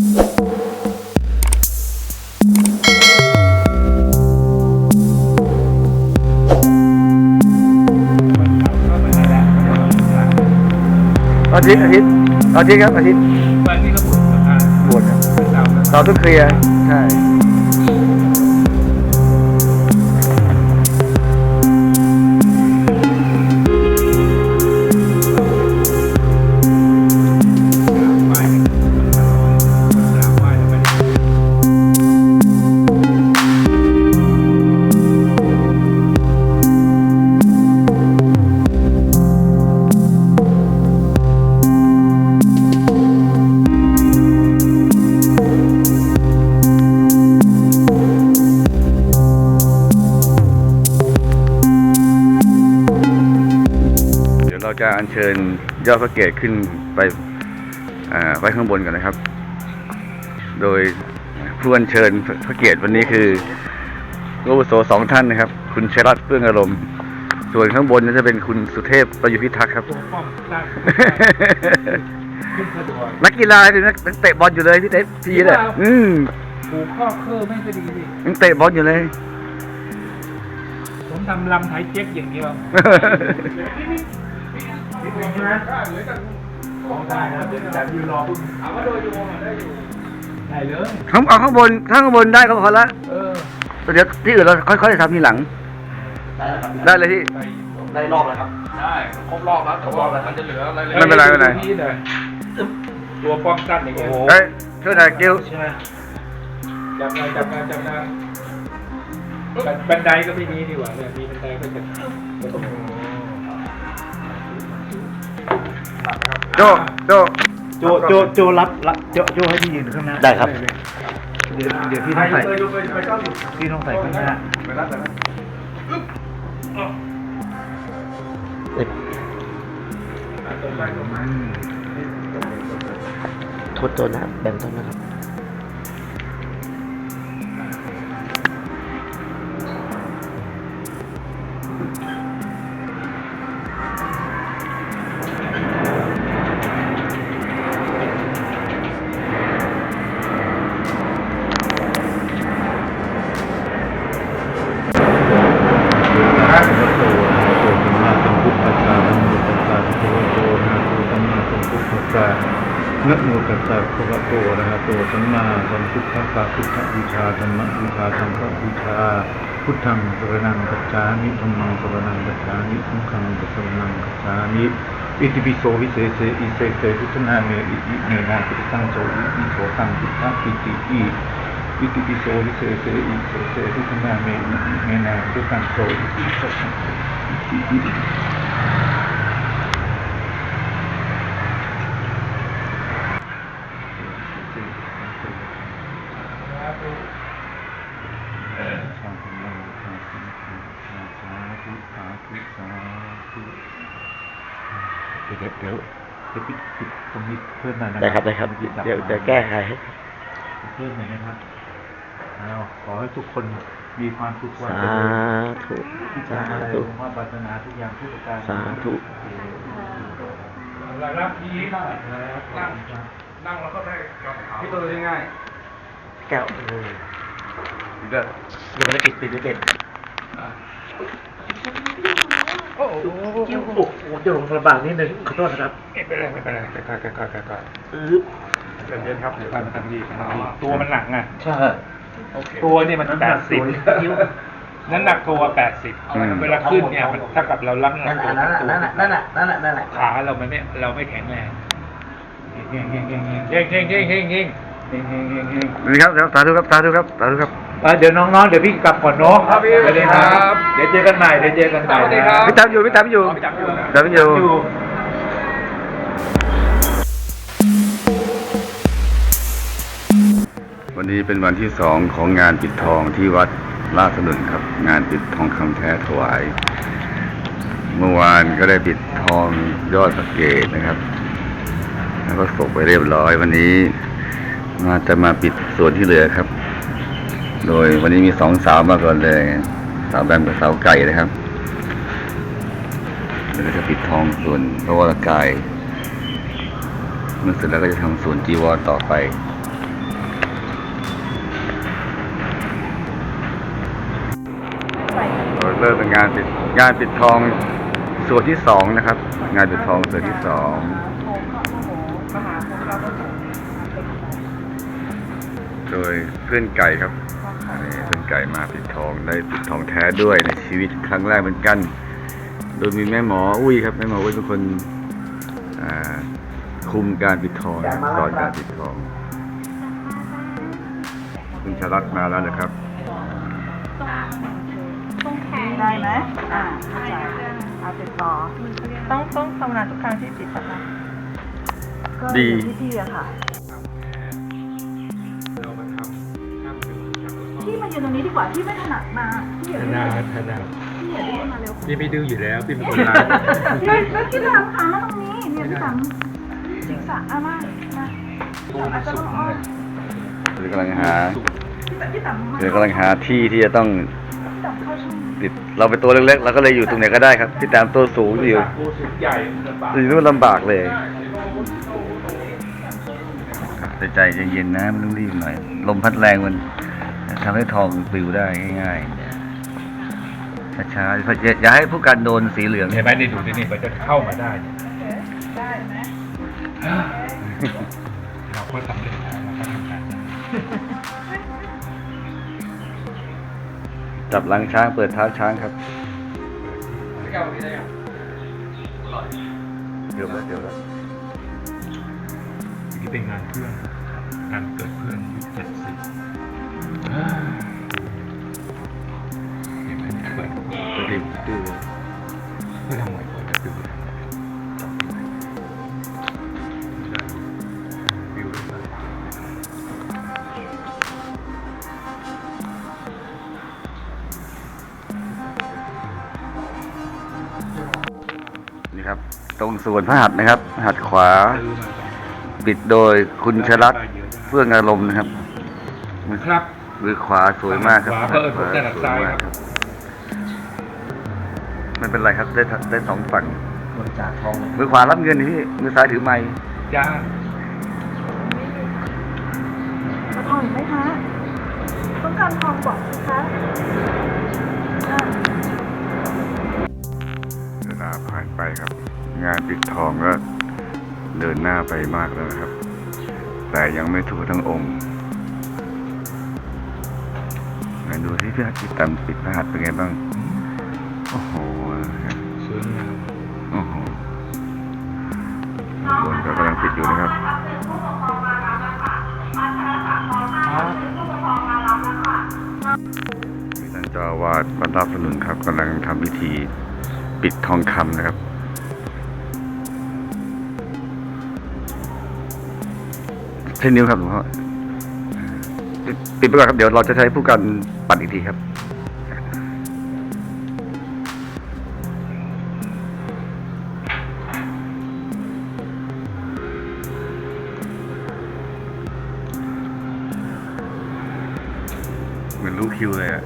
อาทิตย์อาทิตย์อาทิตย์ครับอาทิตย์วันนี้ก็ปวดราคาปวดครับเก่าแล้วเราต้องเคลียร์ใช่ ชิญยอดพระเกศขึ้นไปอ่าไว้ข้างบนกันนะครับ โดยผู้อัญเชิญพระเกศวันนี้คือพระอาวุโสสองท่านนะครับ คุณชยรัตน์เฟื่องอารมณ์ ส่วนข้างบนนั้นจะเป็นคุณสุเทพประยุทธ์พิทักษ์ครับตัวป้อมตั้งขึ้นสะดวกนักกีฬาเป็นนักนักเตะบอลอยู่เลยพี่เตะพี่เนี่ยจริงเปล่าอืมผูกข้อเครื่องไม่ก็ดีดิยังเตะบอลอยู่เลย ผมทำลำไทยเจ๊กอย่างเดียว ของได้นะแต่ยืนรอพึ่งถามว่าโดยยูโรได้อยู่ได้เลยข้างเอาข้างบนข้างบนได้ก็พอละเออเดี๋ยวที่อื่นเราค่อยๆทำทีหลัง ได้เลยพี่ได้รอบแล้วครับได้ครบรอบแล้วครบรอบแล้วมันจะเหลืออะไรไม่เป็นไรไม่เป็นไรตัวป้อมตั้นอย่างเงี้ยเฮ้ยช่วยหน่อยกิ้วใช่ไหมจับได้จับได้จับได้บันบันไดก็ไม่มีดีกว่าเนี่ยมีบันไดก็จะ โจโจโจโจโจรับรับโจโจให้พี่ยืนข้างหน้าได้ครับ เดี๋ยวเดี๋ยวพี่ต้องใส่พี่ต้องใส่ข้างหน้าโทษตัวนะแบ่งต้นนะครับ ธรรมบูชาสังฆบูชา พุทธังสรณังกัจฉามิธัมมังสรณังกัจฉามิสังฆังสรณังกัจฉามิอิติปิโสวิเศษเสอิเศษเสพุทธนาเมอิอิเมนาพุทธังโสอิอิโสตังพุทธปิติอิอิติปิโสวิเศษเสอิเศษเสพุทธนาเมอิอิเมนาพุทธังโสอิอิโสตังอิอิ เดี๋ยวเดี๋ยวเดี๋ยวปิดปิดตรงนี้เพิ่มหน่อยนะ ได้ครับได้ครับ เดี๋ยวเดี๋ยวแก้ไขให้เพิ่มหน่อยนะครับเอาขอให้ทุกคนมีความสุขความสาเจริญธุที่สาทำอะไรธุความปรารถนาทุกอย่างทุกประการสาธุแล้วรับพี่นั่งนั่งนั่งแล้วก็ได้กับเขาพี่ตัวง่ายแก้วๆเดี๋ยวยังไม่ได้ปิดปิดไม่เป็น โอ้โหโอ้โหเดี๋ยวลงลำบากนิดนึงขอโทษนะครับไม่เป็นไรไม่เป็นไรค่อยๆค่อยๆค่อยอึ๊บๆเย็นครับเดี๋ยวมันทำดีมันทำดีตัวมันหนักไงใช่ตัวนี่มันแปดสิบน้ำหนักตัวแปดสิบเวลาขึ้นเนี่ยมันถ้ากับเราล้ำหนักตัวนั่นน่ะนั่นน่ะนั่นน่ะนั่นน่ะขาเรามันไม่เราไม่แข็งแรงเฮงเฮงเฮงเฮงเฮงเฮงเฮงเฮงเฮงเฮงเฮงเฮงนี่ครับสาธุครับสาธุครับสาธุครับ เอ่อเดี๋ยวน้องๆเดี๋ยวพี่กลับก่อนเนาะครับพี่ไปเลยนะครับ เดี๋ยวเจอกันใหม่เดี๋ยวเจอกันใหม่สวัสดีนะครับพี่ทำอยู่พี่ทำอยู่พี่ทำอยู่นะทำอยู่อยู่วันนี้เป็นวันที่สองของงานปิดทองที่วัดลาดสนุนครับ งานปิดทองคำแท้ถวาย เมื่อวานก็ได้ปิดทองยอดสะเกตนะครับ แล้วก็ส่งไปเรียบร้อยวันนี้มาจะมาปิดส่วนที่เหลือครับ โดยวันนี้มีสองสาวมาก่อนเลย สาวแบมกับสาวไก่นะครับแล้วจะปิดทองส่วนพระวรากายเมื่อเสร็จแล้วก็จะทำส่วนจีวรต่อไปเริ่มเป็นงานปิดงานปิดทองส่วนที่สองนะครับ งานปิดทองส่วนที่สอง โดยเพื่อนไก่ครับนี่เพื่อนไก่มาปิดทองได้ปิดทองแท้ด้วยในชีวิตครั้งแรกเหมือนกัน โดยมีแม่หมออุ้ยครับแม่หมออุ้ยเป็นคนอ่าคุมการปิดทองนะครับสอนการปิดทองคุณชลัดมาแล้วนะครับได้ไหมอ่าเข้าใจเอาติดต่อ ต้องต้องภาวนาทุกครั้งที่ติดนะคะก็ดีอยู่ที่พี่อะค่ะ ยืนตรงนี้ดีกว่าพี่ไม่ถนัดมาพี่อย่าธดื้นาอธนาพี่อย่าดื้อมาเร็วพี่ไม่ดื้ออยู่แล้ว พี่เป็นคนร้ายเฮ้ยแล้วพี่ทำขามาตรงนี้เนี่ยพี่ทำศีรษะอะมามาพี่ทำอาจจะต้องอ้อมเดี๋ยวกำลังหาพี่ทำมาเดี๋ยวกำลังหาที่ที่จะต้องพี่ทำเข้าช่องติด เราเป็นตัวเล็กๆเราก็เลยอยู่ตรงไหนก็ได้ครับ พี่แตามตัวสูงอยู่ตัวสูงใหญ่ลำบากอยู่นู่นลำบากเลยแต่ใจเย็นๆนะไม่ต้องรีบหน่อย ลมพัดแรงมัน ทำให้ทองปลิวได้ง่ายๆช้าๆอย่าอย่าให้ผู้การโดนสีเหลืองเห็นไหมนี่ดูดินี่มันจะเข้ามาได้เนี่ยได้ไหมเราก็ทำได้แล้วเราก็ทำได้จับหลังช้างเปิดเท้าช้างครับเดี๋ยวแล้วเดี๋ยวแล้วนี่เป็นงานเพื่อนงานเกิดเพื่อนอายุเจ็ดสิบเห็ นไหมเนี่ยเปิดติดตื้อเพื่อทำไมเปิดจะดูวิวเลยนี่ครับ ตรงส่วนพระหัตถ์นะครับ หัตถ์ขวา ปิดโดยคุณชลัดเฟื่องอารมณ์นะครับ ครับ มือขวาสวยมากครับขวาเพิ่มผมถนัดซ้ายครับไม่เป็นไรครับได้ทั้งได้สองฝั่งบริจาคทองมือขวารับเงินนี่พี่มือซ้ายถือไม้จ้าเอาทองอีกไหมคะต้องการทองบอกสิคะอ่าเวลาผ่านไปครับ งานปิดทองก็เดินหน้าไปมากแล้วนะครับ แต่ยังไม่ถูกทั้งองค์ ดูที่พี่ฮัทติดตามปิดพระหัตถ์เป็นไงบ้าง โอ้โหสวยงามโอ้โหข้างบนก็กำลังปิดอยู่นะครับท่านเจ้าอาวาดวัดราชสนุนครับกำลังทำพิธีปิดทองคำนะครับเช่นนิ้วครับหลวงพ่อ ปิดปิดไปก่อนครับเดี๋ยวเราจะใช้ผู้กันปัดอีกทีครับเหมือนรู้คิวเลยอะ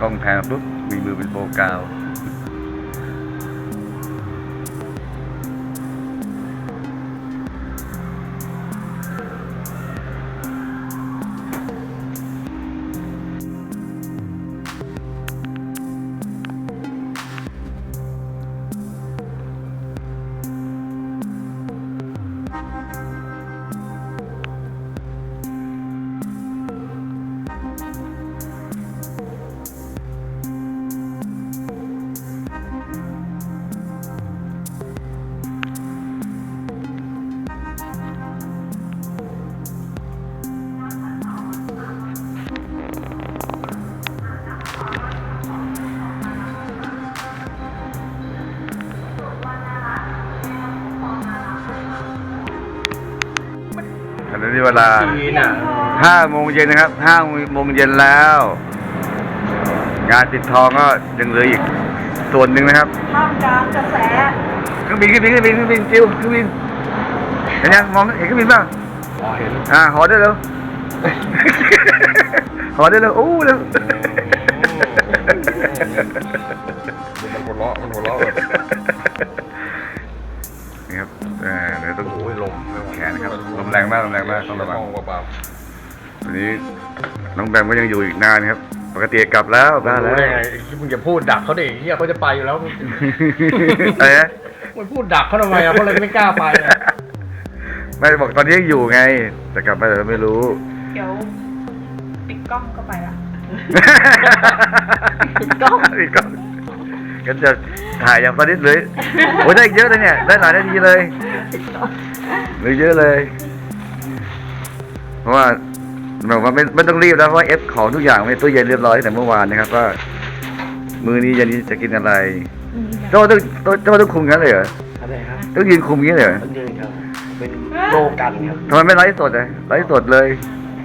กล้องแทนปุ๊บมีมือเป็นโปรกาว นี้เวลาห้าโมงเย็นนะครับห้าโมงเย็นแล้ว งานปิดทองก็ยังเหลืออีกส่วนหนึ่งนะครับท่ามกลางกระแสเครื่องบินเครื่องบินเครื่องบินเครื่องบินจิวเครื่องบินเห็นยังมองเห็นเครื่องบินป่ะอ๋อเห็นอ่าหอได้เร็วหอได้เร็วโอ้เร็วมันหัวเราะมันหัวเราะแบบ นี่ครับอ่าเดี๋ยวต้องโอ้ยลมไม่ไหวแขนนะครับลมแรงมากลมแรงมากต้องระวังเบาวันนี้น้องแบมก็ยังอยู่อีกนานครับ ปกติกลับแล้วบ้านแล้วรู้ได้ไงมึงอย่าพูดดักเขาดิเฮียเขาจะไปอยู่แล้วมึงอะไรนะมึงพูดดักเขาทำไมอะเขาเลยไม่กล้าไปอะไม่บอกตอนนี้ยังอยู่ไง แต่กลับมาแต่ไม่รู้ เดี๋ยวปิดกล้องก็ไปละปิดกล้องปิดกล้อง ก็จะถ่ายอย่างตอนนี้เลยโอ้ยได้เยอะเลยเนี่ย ได้หลายนาทีเลยเหลยเยอะเลย เพราะว่าแบบว่าไม่ไม่ต้องรีบแล้วเพราะว่าเอฟของทุกอย่างในตู้เย็นเรียบร้อยตั้งแต่เมื่อวานนะครับว่ามื้อนี้เย็นนี้จะกินอะไรโจ้ต้องโจ้โจ้ต้องคุมงั้นเลยเหรออะไรครับต้องยืนคุมงี้เลยเหรอต้องยืนครับเป็นโลกันครับทำไมไม่ไลฟ์สดเลยไลฟ์สดเลย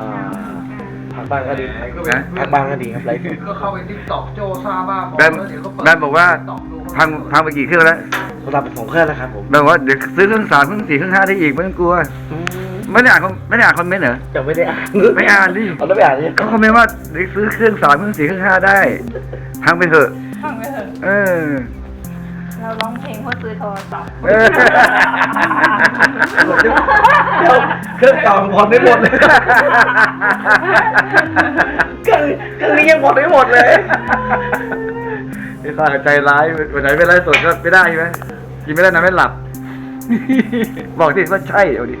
อ่าทางบ้านก็ดีฮะทางบ้านก็ดีครับไลฟ์สดก็เข้าไปติ๊กต็อกโจซาบ้าแบมแบมบอกว่าพังพังไปกี่เครื่องแล้วโทรศัพท์เป็นของเพื่อนแล้วครับผมแบมบอกว่าเดี๋ยวซื้อเครื่องสามเครื่องสี่เครื่องห้าได้อีกไม่ต้องกลัวอืมไม่ได้อ่านคอมไม่ได้อ่านคอมเมนต์เหรอ ยังไม่ได้อ่านไม่อ่านดิ เอาแล้วไม่อ่านดิก็คอมเมนต์ว่าเดี๋ยวซื้อเครื่องสามเครื่องสี่เครื่องห้าได้ พังไปเถอะฟังไปเถอะ เออ เราร้องเพลงเพื่อซื้อโทรศัพท์เออเดี๋ยวเครื่องเก่าผ่อนไม่หมดเลยเครื่องเครื่องนี้ยังผ่อนไม่หมดเลยไอ้ข้าใจร้ายวันไหนไม่ไลฟ์สดก็ไม่ได้ใช่ไหมกินไม่ได้นอนไม่หลับ บอกสิว่าใช่เอาดิ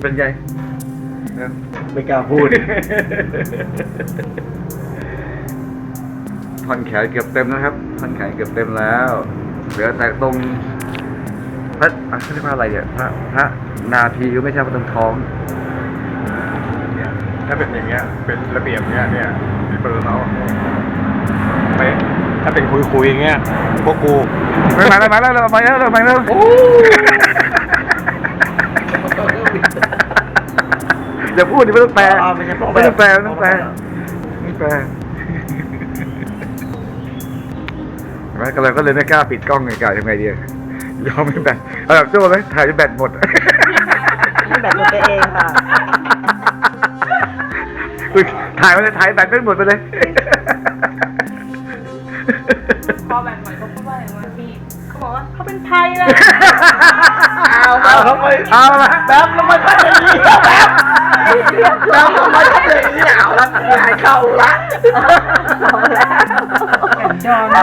เป็นไงเออไม่กล้าพูด ท่อนแขนเกือบเต็มนะครับ ท่อนแขนเกือบเต็มแล้ว เหลือแต่ตรงพระอะเขาเรียกว่าอะไรเนี่ยพระพระนาทีก็ไม่ใช่พระตรงท้อง ถ้าเป็นอย่างเงี้ย เป็นระเบียบเงี้ยเนี่ยมีเบอร์เขาไปถ้าเป็นคุยคุยๆอย่างเงี้ยพวกกูไม่มาแล้วมาแล้วมาแล้วมาแล้วอย่าพูดดิไม่ต้องแปลอ๋อไม่ใช่ต้องแปลไม่ต้องแปลไม่ต้องแปล แปลเห็นไหมก็เลยก็เลยไม่กล้าปิดกล้องไงกล้าทำไงดีอะยอมไม่แบตเอาแบบโจ้ไหมถ่ายจนแบตหมดนี่แบบตัวเองค่ะอุ๊ยถ่ายไปเลยถ่ายแบตไม่หมดไปเลยพอแบบใหม่เขาพูดว่าอะไรวะพี่เขาบอกว่าเขาเป็นไทยนะเอาเอาทำไมเอาละแป๊บทำไมทำอย่างนี้แป๊บแป๊บทำไมทำอย่างนี้เอาละงานเข้าละสั ญจร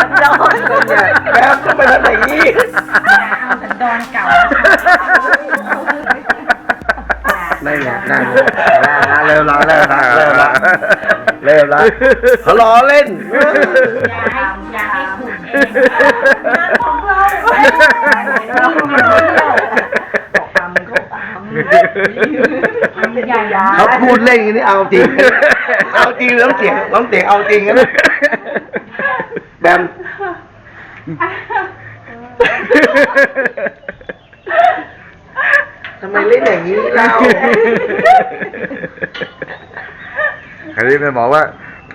สัญจรแป๊บทำไมทำอย่างนี้เอาสัญจรเก่าไม่ไงนั่นเริ่มละเริ่มละเริ่มละเริ่มละเขาล้อเล่นอย่าให้อย่าให้ขุดเองงานของเราเขาพูดเล่นอย่างนี้เอาจริง เอาจริงน้ำเสียงน้ำเสียงเอาจริงนะ แบมทำไมเล่นอย่างนี้เรา คราวนี้แม่หมอว่า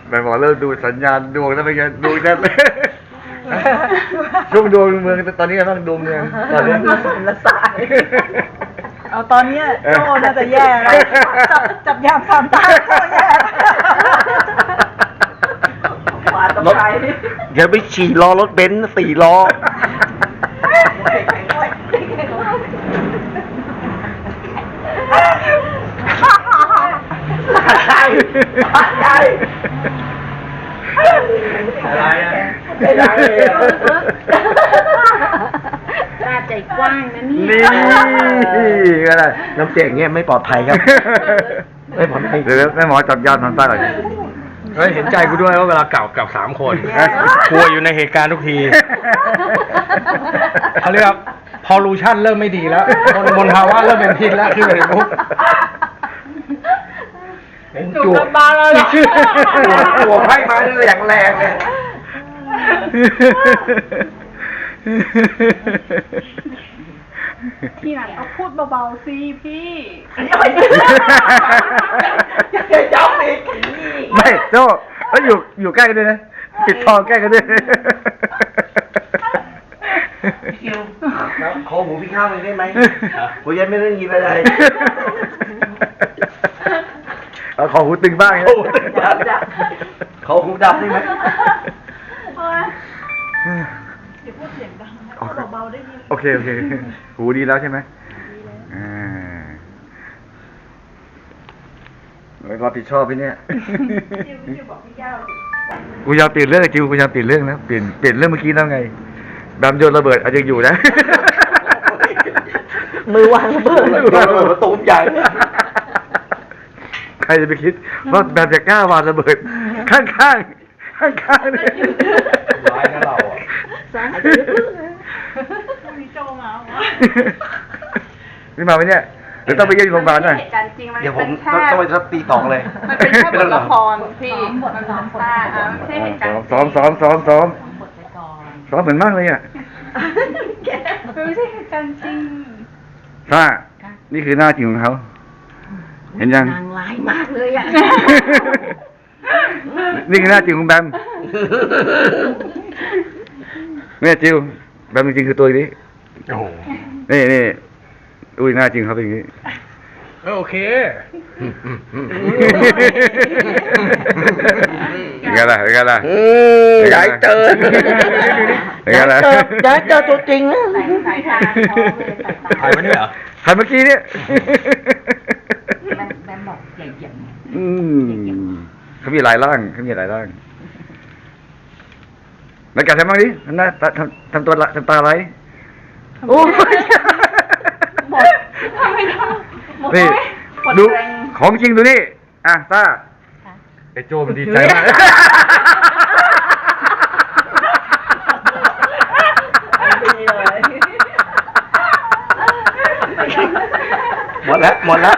แม่หมอเริ่มดูสัญญาณดวงแล้วเป็นไงดวงจะช่วงดวงเมืองตอนนี้กำลังดวงเมืองตอนนี้ละสาย เอาตอนเนี้ยโจ้น่าจะแย่แล้วจับจับยามสามตาโจ้แย่กว่าต้องใช้เดี๋ยวไปฉี่ล้อรถเบนซ์สี่ล้อใช่ใช่อะไรอะไม่ได้เลยตาใจกว้างนะเนี่นี่ยก็ได้น้ำเสียงเงี้ยไม่ปลอดภัยครับ ไม่ปลอดภัยเดี๋ยวแม่หมอจับยามทำตาหน่อย เฮ้ยเห็นใจกูด้วยว่าเวลาเก่ากับสามคนกลัวอยู่ในเหตุการณ์ทุกทีเขาเรียกว่าพอลูชั่นเริ่มไม่ดีแล้วมลภาวะเริ่มเป็นพิษแล้วขึ้นไปถึงปุ๊บจูบกันบานแล้วเหรอหัวไพ่มาเลยอย่างแรงเลย ทีหลังก็พูดเบาๆสิพี่อย่าย้ำอีกไม่โจ้แล้วอยู่อยู่ใกล้กันด้วยนะปิดทองใกล้กันด้วยแล้วขอหมูพี่ข้าวหน่อยได้ไหมผมยังไม่ได้ยินอะไรเอาของหูตึงบ้างนะขอหูตึงบ้างขอหูดับได้ไหมเดี๋ยวพูดเสียงดังนะพูดเบาๆได้ยิน โอเค โอเค หูดีแล้วใช่ไหมอ่าไม่รับผิดชอบพี่เนี่ยกูยอมเปลี่ยนเรื่องจิวกูยอมเปลี่ยนเรื่องแล้วเปลี่ยนเปลี่ยนเรื่องเมื่อกี้แล้วไงแบมโยนระเบิดอาจจะอยู่นะมือวางระเบิดระเบิดประตูใหญ่ใครจะไปคิดว่าแบมจะกล้าวางระเบิด ข้างข้างข้างข้างๆเนี่ยร้ายนะเราอะ สาธุมีโจมาวะนี่มาไหมเนี่ยเดี๋ยวต้องไปเยี่ยมโรงพยาบาลหน่อย เหตุการณ์จริงมันเดี๋ยวผมเป็นแค่ต้องไปสักตีสองเลย มันเป็นแค่บทละครพี่มันซ้อมบทละครไม่ใช่เหตุการณ์จริงซ้อมซ้อมซ้อมซ้อมบทไปก่อนซ้อมเหมือนมากเลยอะมันไม่ใช่เหตุการณ์จริงถ้านี่คือหน้าจริงของเขา เห็นยังนางร้ายมากเลยอะ นี่คือหน้าจริงของแบมเนี่ยจิวแบมจริงๆคือตัวนี้ โอ้โหนี่นี่อุ้ยหน้าจริงเขาเป็นอย่างนี้ เออโอเค เป็นไงล่ะเป็นไงล่ะ อืมใหญ่เกินเป็นไงล่ะใหญ่เจอตัวจริงนะสายสายตาเขาเลยสายตาถ่ายไว้ด้วยเหรอใครเมื่อกี้เนี่ยแบมแบมบอกใหญ่ใหญ่อืมเขามีหลายร่างเขามีหลายร่างแล้วกัดทำบ้างดิทำหน้าตาทำทำตัวละทำตาอะไร โอ้ยหมดทำไม่ได้หมดนี่ไหมหมดดูแรงของจริงดูนี่ อะตาไอโจมันดีใจมากหมดแล้วหมดแล้ว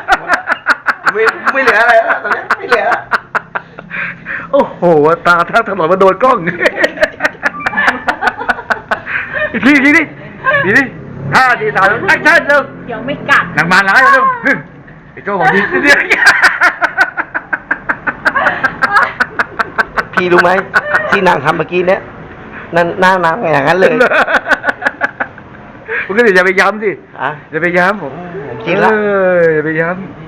ไม่ไม่เหลืออะไรแล้วตอนนี้ไม่เหลือโอ้โห ตาถ้าถลนมาโดนกล้อง อีกทีอีกทีดิ ดีดิห้าสี่สามแอคชั่นเร็วเดี๋ยวไม่กัดนางมาร้ายเร็วไอ้โจ้บอกดีเดียวพี่รู้ไหมที่นางทำเมื่อกี้เนี้ยนั่นหน้านางอย่างนั้นเลยคุณก็อย่าไปย้ำสิอะอย่าไปย้ำผมผมคิดละเอออย่าไปย้ำ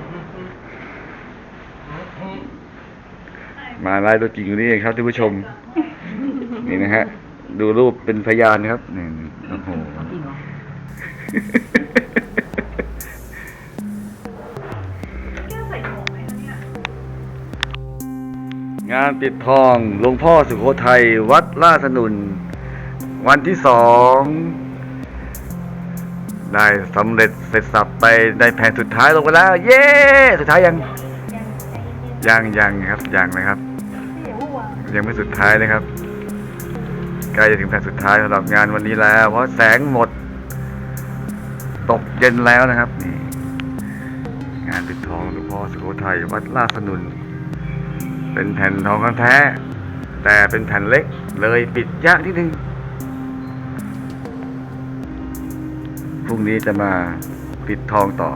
มาลายตัวจริงอยู่นี่เองครับท่านผู้ชม นี่นะฮะ ดูรูปเป็นพยานนะครับนี่ งานปิดทองหลวงพ่อสุโขทัยวัดล่าสนุน วันที่สองได้สำเร็จเสร็จสับไปได้แผ่นสุดท้ายลงไปแล้ว เย้สุดท้ายยังยังยังครับยังนะครับ ยังไม่สุดท้ายเลยครับใกล้จะถึงแผ่นสุดท้ายสำหรับงานวันนี้แล้ว เพราะแสงหมด ตกเย็นแล้วนะครับนี่งานปิดทองหลวงพ่อสุโขทัยวัดล่าสนุน เป็นแผ่นทองคำแท้ แต่เป็นแผ่นเล็กเลยปิดยากนิดนึงพรุ่งนี้จะมาปิดทองต่อ